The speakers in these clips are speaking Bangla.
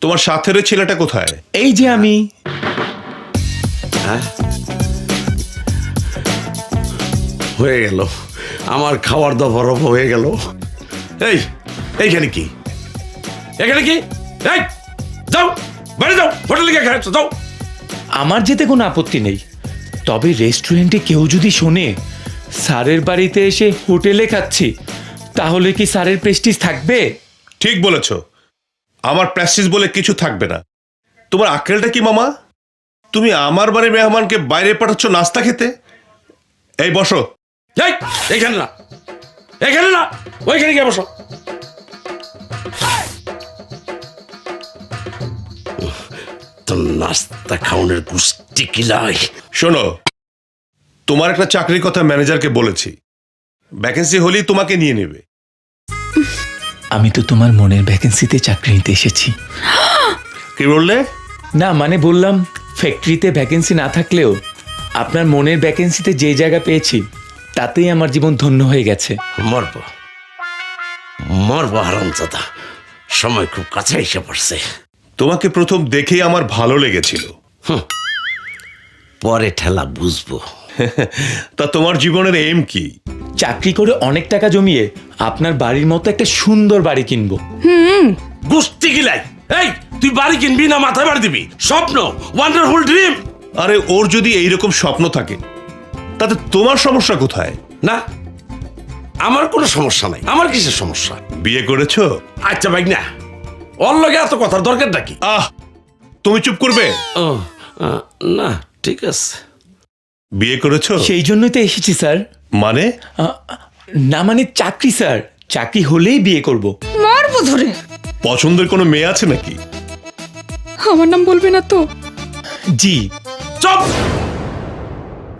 তোমার সাথের ছেলেটা কোথায়? এই যে আমি। হয়ে? গেল। আমার খাওয়ার দাবার হয়ে গেল। এই এইখানে কি? এখানে কি? এই যাও বাড়ি যাও হোটেলে গিয়ে খাচ্ছ যাও। আমার যেতে কোনো আপত্তি নেই। তবে রেস্টুরেন্টে কেউ যদি শোনে স্যারের বাড়িতে এসে হোটেলে খাচ্ছি তাহলে কি স্যারের প্রেস্টিজ থাকবে? ঠিক বলেছ। আমার প্র্যাকটিস বলে কিছু থাকবে না। তোমার আক্কেলটা কি মামা? তুমি আমার বাড়ি মেহমানকে বাইরে পাঠাচ্ছ নাস্তা খেতে? এই বসো। এখানে না। এখানে না। ওইখানে গিয়ে বসো। তো নাস্তা খাওয়ানোর গুষ্টি কিলাই শোনো তোমার একটা চাকরির কথা ম্যানেজারকে বলেছি। ভ্যাকেন্সি হলেই তোমাকে নিয়ে নেবে। আমি তো তোমার মনের ভ্যাকেন্সিতে চাকরি নিতে এসেছি। কি বললে? না মানে বললাম ফ্যাক্টরিতে ভ্যাকেন্সি না থাকলেও আপনার মনের ভ্যাকেন্সিতে যে জায়গা পেয়েছি তাতেই আমার জীবন ধন্য হয়ে গেছে। মরব। মরব হারামজাদা সময় খুব কাছে এসে পড়ছে। তোমাকে প্রথম দেখেই আমার ভালো লেগেছিল। পরে ঠেলা বুঝব। তা তোমার জীবনের এম কি? চাকরি করে অনেক টাকা জমিয়ে আপনার বাড়ির মতো একটা সুন্দর বাড়ি কিনবো। গুষ্টি কিলাই এই তুই বাড়ি কিনবি না মাথায় বাড়ি দিবি? স্বপ্ন ওয়ান্ডারফুল ড্রিম আরে ওর যদি এইরকম স্বপ্ন থাকে তাতে তোমার সমস্যা কোথায়? না আমার কোনো সমস্যা নাই। আমার কিসের সমস্যা? বিয়ে করেছ? আচ্ছা ভাই না ওর লগে এত কথার দরকারটা কি? আহ তুমি চুপ করবে? ও আহ, না ঠিক আছে। বিয়ে করেছ? সেই জন্যই তো এসেছি স্যার। মানে? আ, না মানে চাকরি স্যার। চাকরি হলেই বিয়ে করব। মারবো ধরে। পছন্দের কোনো মেয়ে আছে নাকি? আমার নাম বলবে না তো। জি। চপ!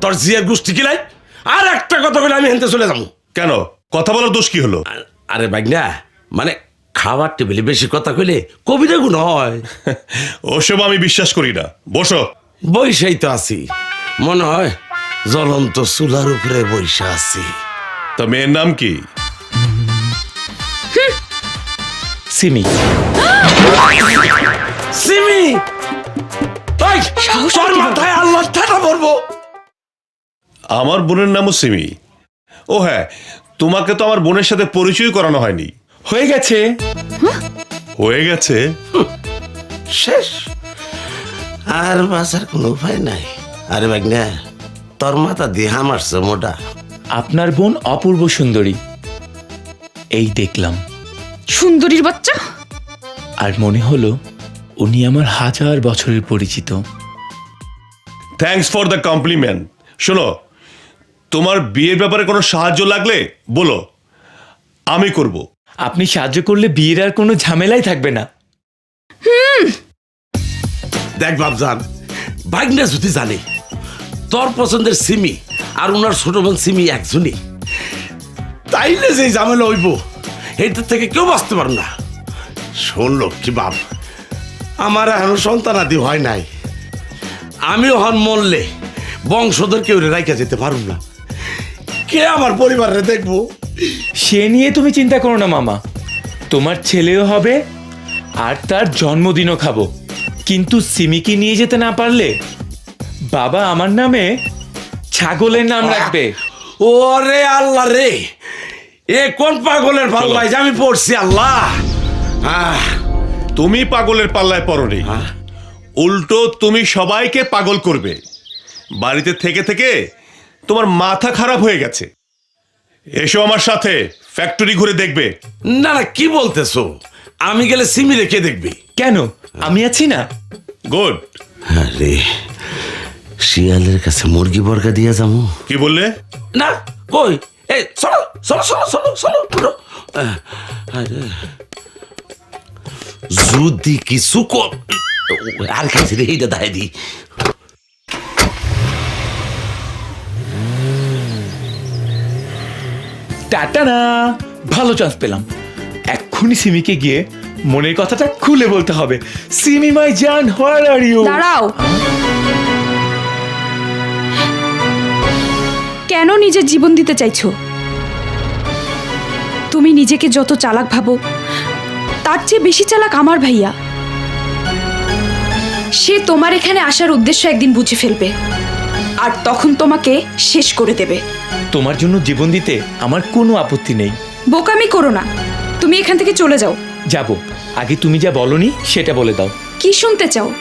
তোর জিয়ার গুষ্টি কিলাই আর একটা কথা বলে আমি হেনতে চলে যাব। কেন? কথা বলার দোষ কি হলো? আর- আরে ভাই না মানে খাবার টেবিলে বেশি কথা কইলে কবিতা গুণ হয়। ওসব আমি বিশ্বাস করি না। বসো। বৈশাই তো আছি। মনে হয় জ্বলন্ত চুলার উপরে বৈশা আছি। তা মেয়ের নাম কি? সিমি। সিমি! তোর মাথায় আল্লাহ ঠাটা পড়ব আমার বোনের নামও সিমি। ও হ্যাঁ তোমাকে তো আমার বোনের সাথে পরিচয় করানো হয়নি। হয়ে গেছে। হয়ে গেছে? শেষ। আর বাঁচার কোনো উপায় নাই। আরে ভাই না তোর মাথা দিয়ে হামারছে মোটা। আপনার বোন অপূর্ব সুন্দরী। এই দেখলাম। সুন্দরীর বাচ্চা? আর মনে হলো উনি আমার হাজার বছরের পরিচিত। থ্যাঙ্কস ফর দ্য কমপ্লিমেন্ট শোনো তোমার বিয়ের ব্যাপারে কোনো সাহায্য লাগলে বলো আমি করব। আপনি সাহায্য করলে বিয়ের আর কোনো ঝামেলাই থাকবে না। দেখ বাবজান ভাগ্নে যদি জানে তোর পছন্দের সিমি আর ওনার ছোট বোন সিমি একজনই। তাইলে যে ঝামেলা হইব এইটার থেকে কেউ বাঁচতে পারে না। শোন লক্ষ্মী বাপ, আমার এখনও সন্তানাদি হয় নাই। আমিও হন মরলে বংশধর কেউ রাইকা যেতে পারুম না। কে আমার পরিবারে দেখব? সে নিয়ে তুমি চিন্তা করো না, মামা। তোমার ছেলেও হবে আর তার জন্মদিনও খাব। কিন্তু সিমিকে নিয়ে যেতে না পারলে বাবা আমার নামে ছাগলের নাম রাখবে। ওরে আল্লাহ রে! এ কোন পাগলের পাল্লাই যে আমি পড়ছি আল্লাহ! আহ, তুমি পাগলের পাল্লায় পড়নি? উল্টো তুমি সবাইকে পাগল করবে। বাড়িতে থেকে থেকে তোমার মাথা খারাপ হয়ে গেছে। এসো আমার সাথে ফ্যাক্টরি ঘুরে দেখবে। না না কি বলতেছো? আমি গেলে সিমি রেখে দেখবি। কেন? আমি আছি না। গুড আরে শিয়ালের কাছে মুরগি বর্গা দিয়ে যাব। কি বললে? না কই? এই চলো চলো চলো চলো চলো আরে। যদি কিছু কর আর কাছে রে এইটা দায় দি। টাটা না ভালো চান্স পেলাম। এক্ষুনি সিমিকে গিয়ে মনের কথাটা খুলে বলতে হবে। সিমি মাই জান হোয়ার আর ইউ দাঁড়াও। কেন নিজের জীবন দিতে চাইছো? তুমি নিজেকে যত চালাক ভাবো তার চেয়ে বেশি চালাক আমার ভাইয়া। সে তোমার এখানে আসার উদ্দেশ্য একদিন বুঝে ফেলবে আর তখন তোমাকে শেষ করে দেবে। তোমার জন্য জীবন দিতে আমার কোনো আপত্তি নেই। বোকামি করো না। তুমি এখান থেকে চলে যাও। যাব। আগে তুমি যা বলনি সেটা বলে দাও। কি শুনতে চাও?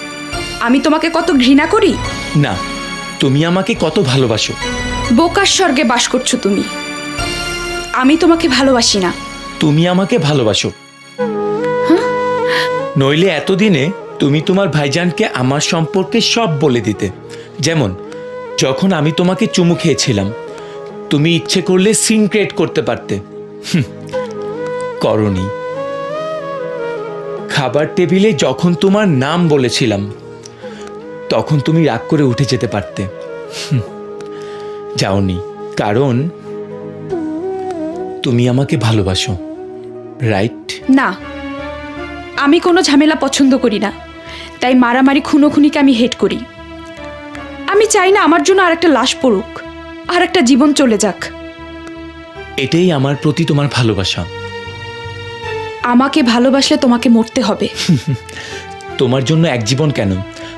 আমি তোমাকে কত ঘৃণা করি? না তুমি আমাকে কত ভালোবাসো। বোকার স্বর্গে বাস করছ তুমি। আমি তোমাকে ভালোবাসি না। তুমি আমাকে ভালোবাসো। নইলে এতদিনে তুমি তোমার ভাইজানকে আমার সম্পর্কে সব বলে দিতে। যেমন যখন আমি তোমাকে চুমু খেয়েছিলাম তুমি ইচ্ছে করলে সিন ক্রিয়েট করতে পারতে। করনি। খাবার টেবিলে যখন তোমার নাম বলেছিলাম তখন তুমি রাগ করে উঠে যেতে পারতে। হুম, যাওনি কারণ তুমি আমাকে ভালোবাসো রাইট? না আমি কোনো ঝামেলা পছন্দ করি না। তাই মারামারি খুনোখুনিকে আমি হেট করি। আমি চাই না আমার জন্য আর একটা লাশ পড়ুক আর একটা জীবন চলে যাক। এটাই আমার প্রতি তোমার ভালোবাসা। আমাকে ভালোবাসলে তোমাকে মরতে হবে। তোমার জন্য এক জীবন কেন?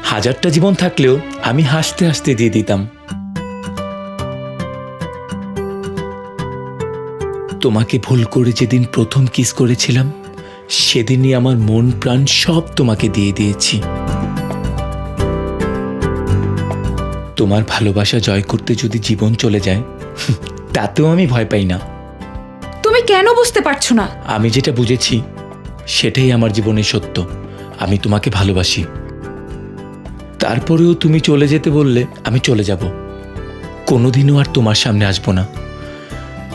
হাজারটা জীবন থাকলেও আমি হাসতে হাসতে দিয়ে দিতাম। তোমাকে ভুল করে যেদিন প্রথম কিস করেছিলাম সেদিনই আমার মন প্রাণ সব তোমাকে দিয়ে দিয়েছি। তোমার ভালোবাসা জয় করতে যদি জীবন চলে যায় তাতেও আমি ভয় পাই না। তুমি কেন বুঝতে পারছ না? আমি যেটা বুঝেছি সেটাই আমার জীবনের সত্য। আমি তোমাকে ভালোবাসি। তারপরেও তুমি চলে যেতে বললে আমি চলে যাব। কোনোদিনও আর তোমার সামনে আসব না।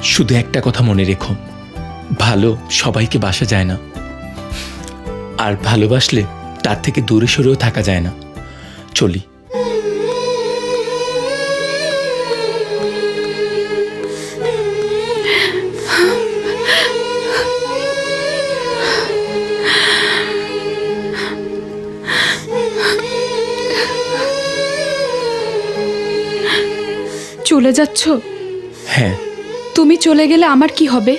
শুধু একটা কথা মনে রেখো। ভালো সবাইকে বাসা যায় না। আর ভালোবাসলে তার থেকে দূরে সরেও থাকা যায় না। চলি। চলে যাচ্ছ? হ্যাঁ। তুমি চলে গেলে আমার কি হবে?